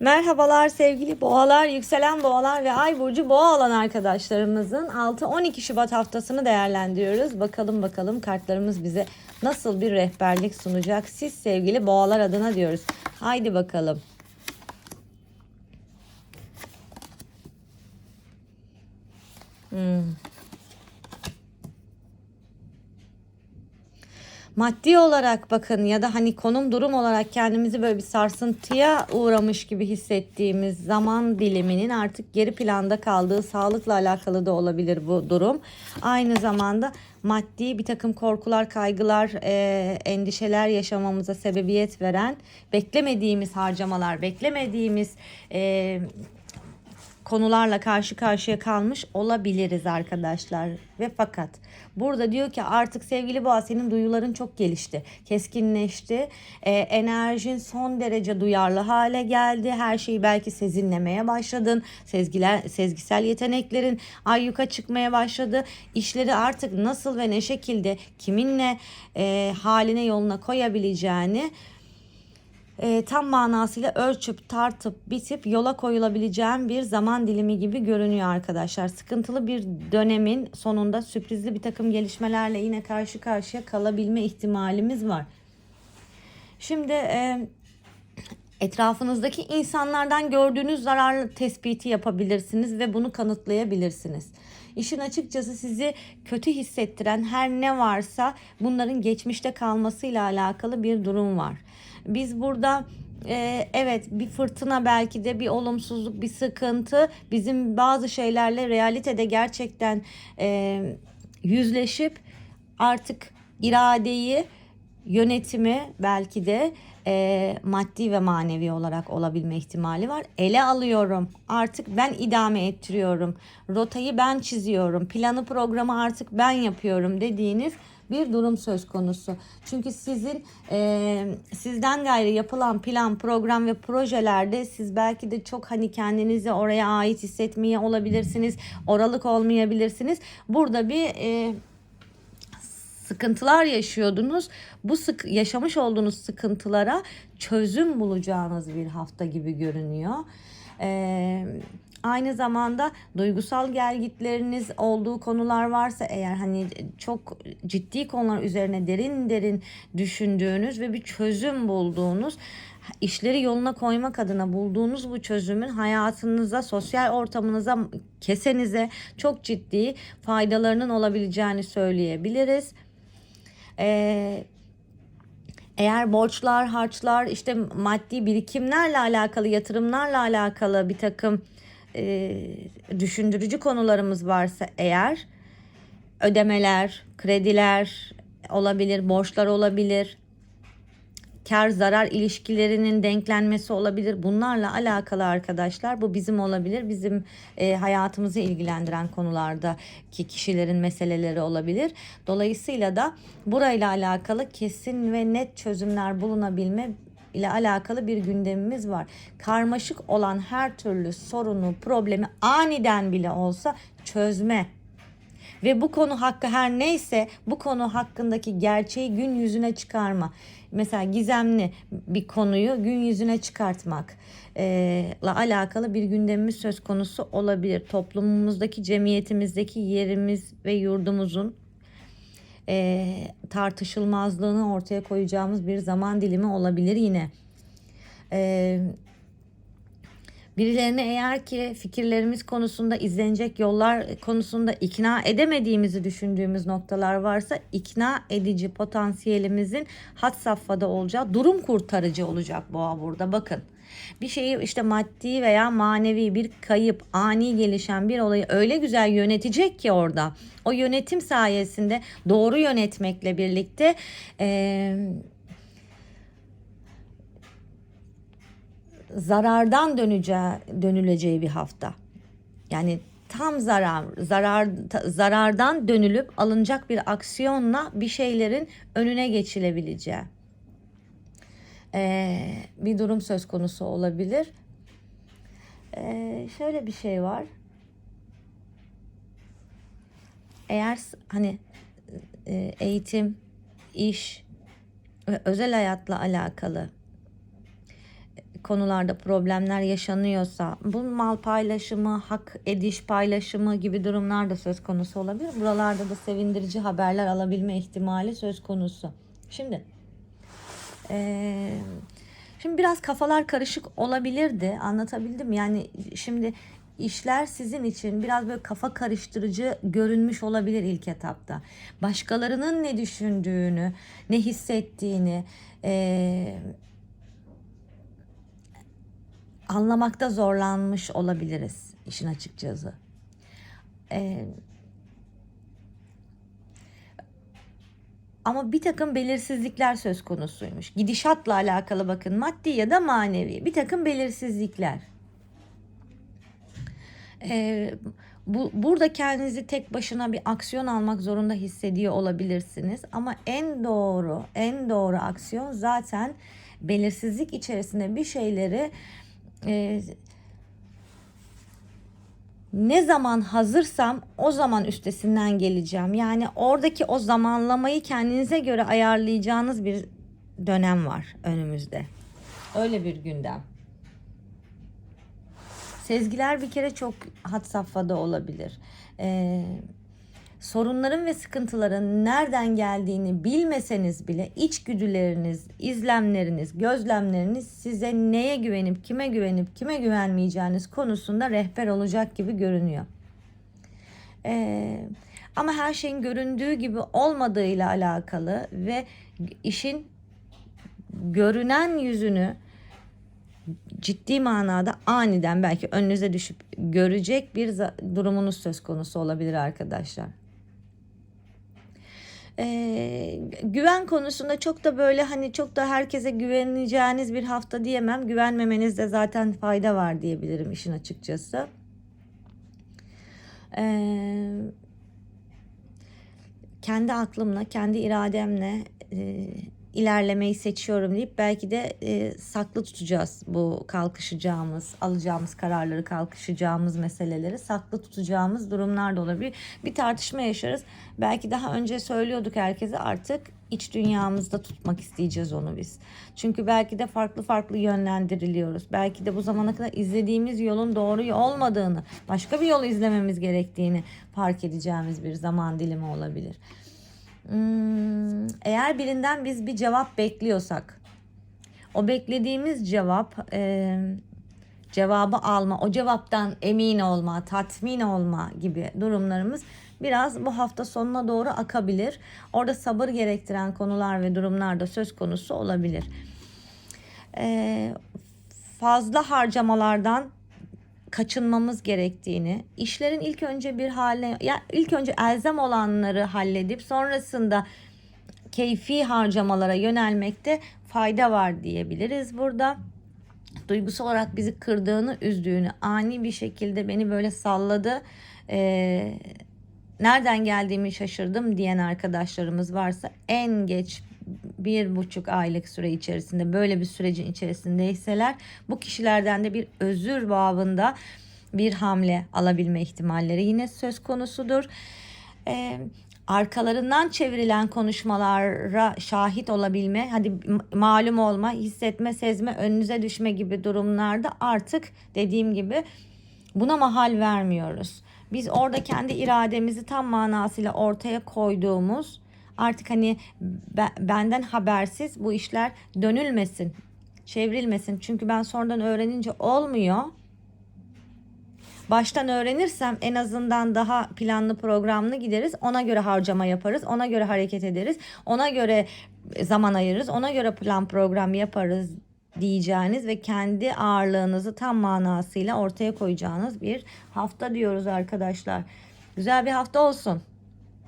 Merhabalar sevgili boğalar, yükselen boğalar ve ay burcu boğa olan arkadaşlarımızın 6-12 Şubat haftasını değerlendiriyoruz. Bakalım bakalım kartlarımız bize nasıl bir rehberlik sunacak. Siz sevgili boğalar adına diyoruz. Haydi bakalım. Hmm. Maddi olarak bakın ya da hani konum durum olarak kendimizi böyle bir sarsıntıya uğramış gibi hissettiğimiz zaman diliminin artık geri planda kaldığı sağlıkla alakalı da olabilir bu durum. Aynı zamanda maddi bir takım korkular, kaygılar, e, endişeler yaşamamıza sebebiyet veren beklemediğimiz harcamalar, beklemediğimiz e, konularla karşı karşıya kalmış olabiliriz arkadaşlar. Ve fakat burada diyor ki artık sevgili boğa senin duyuların çok gelişti, keskinleşti. Ee, enerjin son derece duyarlı hale geldi. Her şeyi belki sezinlemeye başladın. Sezgiler, sezgisel yeteneklerin ayyuka çıkmaya başladı. İşleri artık nasıl ve ne şekilde kiminle e, haline yoluna koyabileceğini e, tam manasıyla ölçüp tartıp bitip yola koyulabileceğim bir zaman dilimi gibi görünüyor arkadaşlar. Sıkıntılı bir dönemin sonunda sürprizli bir takım gelişmelerle yine karşı karşıya kalabilme ihtimalimiz var. Şimdi e, etrafınızdaki insanlardan gördüğünüz zararlı tespiti yapabilirsiniz ve bunu kanıtlayabilirsiniz. İşin açıkçası sizi kötü hissettiren her ne varsa bunların geçmişte kalmasıyla alakalı bir durum var. Biz burada e, evet bir fırtına belki de bir olumsuzluk, bir sıkıntı bizim bazı şeylerle realitede gerçekten e, yüzleşip artık iradeyi, yönetimi belki de e, maddi ve manevi olarak olabilme ihtimali var. Ele alıyorum. Artık ben idame ettiriyorum. Rotayı ben çiziyorum. Planı programı artık ben yapıyorum dediğiniz bir durum söz konusu. Çünkü sizin e, sizden gayrı yapılan plan, program ve projelerde siz belki de çok hani kendinizi oraya ait hissetmeye olabilirsiniz. Oralık olmayabilirsiniz. Burada bir e, sıkıntılar yaşıyordunuz. Bu sık yaşamış olduğunuz sıkıntılara çözüm bulacağınız bir hafta gibi görünüyor. Ee, aynı zamanda duygusal gelgitleriniz olduğu konular varsa eğer hani çok ciddi konular üzerine derin derin düşündüğünüz ve bir çözüm bulduğunuz işleri yoluna koymak adına bulduğunuz bu çözümün hayatınıza, sosyal ortamınıza, kesenize çok ciddi faydalarının olabileceğini söyleyebiliriz. Ee, eğer borçlar, harçlar, işte maddi birikimlerle alakalı, yatırımlarla alakalı bir takım e, düşündürücü konularımız varsa eğer ödemeler, krediler olabilir, borçlar olabilir, kar zarar ilişkilerinin denklenmesi olabilir. Bunlarla alakalı arkadaşlar bu bizim olabilir. Bizim e, hayatımızı ilgilendiren konulardaki kişilerin meseleleri olabilir. Dolayısıyla da burayla alakalı kesin ve net çözümler bulunabilme ile alakalı bir gündemimiz var. Karmaşık olan her türlü sorunu, problemi aniden bile olsa çözme ve bu konu hakkı her neyse bu konu hakkındaki gerçeği gün yüzüne çıkarma. Mesela gizemli bir konuyu gün yüzüne çıkartmak ile alakalı bir gündemimiz söz konusu olabilir. Toplumumuzdaki, cemiyetimizdeki yerimiz ve yurdumuzun e, tartışılmazlığını ortaya koyacağımız bir zaman dilimi olabilir yine. E, Birilerini eğer ki fikirlerimiz konusunda izlenecek yollar konusunda ikna edemediğimizi düşündüğümüz noktalar varsa ikna edici potansiyelimizin hat safhada olacağı durum kurtarıcı olacak boğa burada bakın. Bir şeyi işte maddi veya manevi bir kayıp, ani gelişen bir olayı öyle güzel yönetecek ki orada. O yönetim sayesinde doğru yönetmekle birlikte eee zarardan döneceği, dönüleceği bir hafta. Yani tam zarar, zarar zarardan dönülüp alınacak bir aksiyonla bir şeylerin önüne geçilebileceği ee, bir durum söz konusu olabilir. Ee, şöyle bir şey var. Eğer hani e, eğitim, iş ve özel hayatla alakalı konularda problemler yaşanıyorsa bu mal paylaşımı, hak ediş paylaşımı gibi durumlar da söz konusu olabilir. Buralarda da sevindirici haberler alabilme ihtimali söz konusu. Şimdi eee, şimdi biraz kafalar karışık olabilirdi. Anlatabildim? Yani şimdi işler sizin için biraz böyle kafa karıştırıcı görünmüş olabilir ilk etapta. Başkalarının ne düşündüğünü, ne hissettiğini, eee anlamakta zorlanmış olabiliriz işin açıkçası. Ee, ama bir takım belirsizlikler söz konusuymuş. Gidişatla alakalı bakın maddi ya da manevi bir takım belirsizlikler. Ee, bu, burada kendinizi tek başına bir aksiyon almak zorunda hissediyor olabilirsiniz. Ama en doğru, en doğru aksiyon zaten belirsizlik içerisinde bir şeyleri e, ne zaman hazırsam o zaman üstesinden geleceğim. Yani oradaki o zamanlamayı kendinize göre ayarlayacağınız bir dönem var önümüzde. Öyle bir gündem. Sezgiler bir kere çok had safhada olabilir. Ee, sorunların ve sıkıntıların nereden geldiğini bilmeseniz bile içgüdüleriniz, izlemleriniz, gözlemleriniz size neye güvenip kime güvenip kime güvenmeyeceğiniz konusunda rehber olacak gibi görünüyor. Ee, ama her şeyin göründüğü gibi olmadığıyla alakalı ve işin görünen yüzünü ciddi manada aniden belki önünüze düşüp görecek bir durumunuz söz konusu olabilir arkadaşlar. Ee, güven konusunda çok da böyle hani çok da herkese güveneceğiniz bir hafta diyemem. Güvenmemenizde zaten fayda var diyebilirim işin açıkçası. Ee, kendi aklımla, kendi irademle e, ilerlemeyi seçiyorum deyip belki de e, saklı tutacağız bu kalkışacağımız, alacağımız kararları, kalkışacağımız meseleleri saklı tutacağımız durumlar da olabilir. Bir tartışma yaşarız. Belki daha önce söylüyorduk herkese artık iç dünyamızda tutmak isteyeceğiz onu biz. Çünkü belki de farklı farklı yönlendiriliyoruz. Belki de bu zamana kadar izlediğimiz yolun doğru olmadığını, başka bir yol izlememiz gerektiğini fark edeceğimiz bir zaman dilimi olabilir. Hmm, eğer birinden biz bir cevap bekliyorsak o beklediğimiz cevap e, cevabı alma o cevaptan emin olma tatmin olma gibi durumlarımız biraz bu hafta sonuna doğru akabilir. Orada sabır gerektiren konular ve durumlar da söz konusu olabilir. E, fazla harcamalardan kaçınmamız gerektiğini, işlerin ilk önce bir haline ya ilk önce elzem olanları halledip sonrasında keyfi harcamalara yönelmekte fayda var diyebiliriz burada. Duygusal olarak bizi kırdığını, üzdüğünü, ani bir şekilde beni böyle salladı. Ee, nereden geldiğimi şaşırdım diyen arkadaşlarımız varsa en geç bir buçuk aylık süre içerisinde böyle bir sürecin içerisindeyseler bu kişilerden de bir özür babında bir hamle alabilme ihtimalleri yine söz konusudur. Ee, arkalarından çevrilen konuşmalara şahit olabilme, hadi malum olma, hissetme, sezme, önünüze düşme gibi durumlarda artık dediğim gibi buna mahal vermiyoruz. Biz orada kendi irademizi tam manasıyla ortaya koyduğumuz artık hani benden habersiz bu işler dönülmesin, çevrilmesin. Çünkü ben sonradan öğrenince olmuyor. Baştan öğrenirsem en azından daha planlı programlı gideriz. Ona göre harcama yaparız. Ona göre hareket ederiz. Ona göre zaman ayırırız. Ona göre plan program yaparız diyeceğiniz ve kendi ağırlığınızı tam manasıyla ortaya koyacağınız bir hafta diyoruz arkadaşlar. Güzel bir hafta olsun.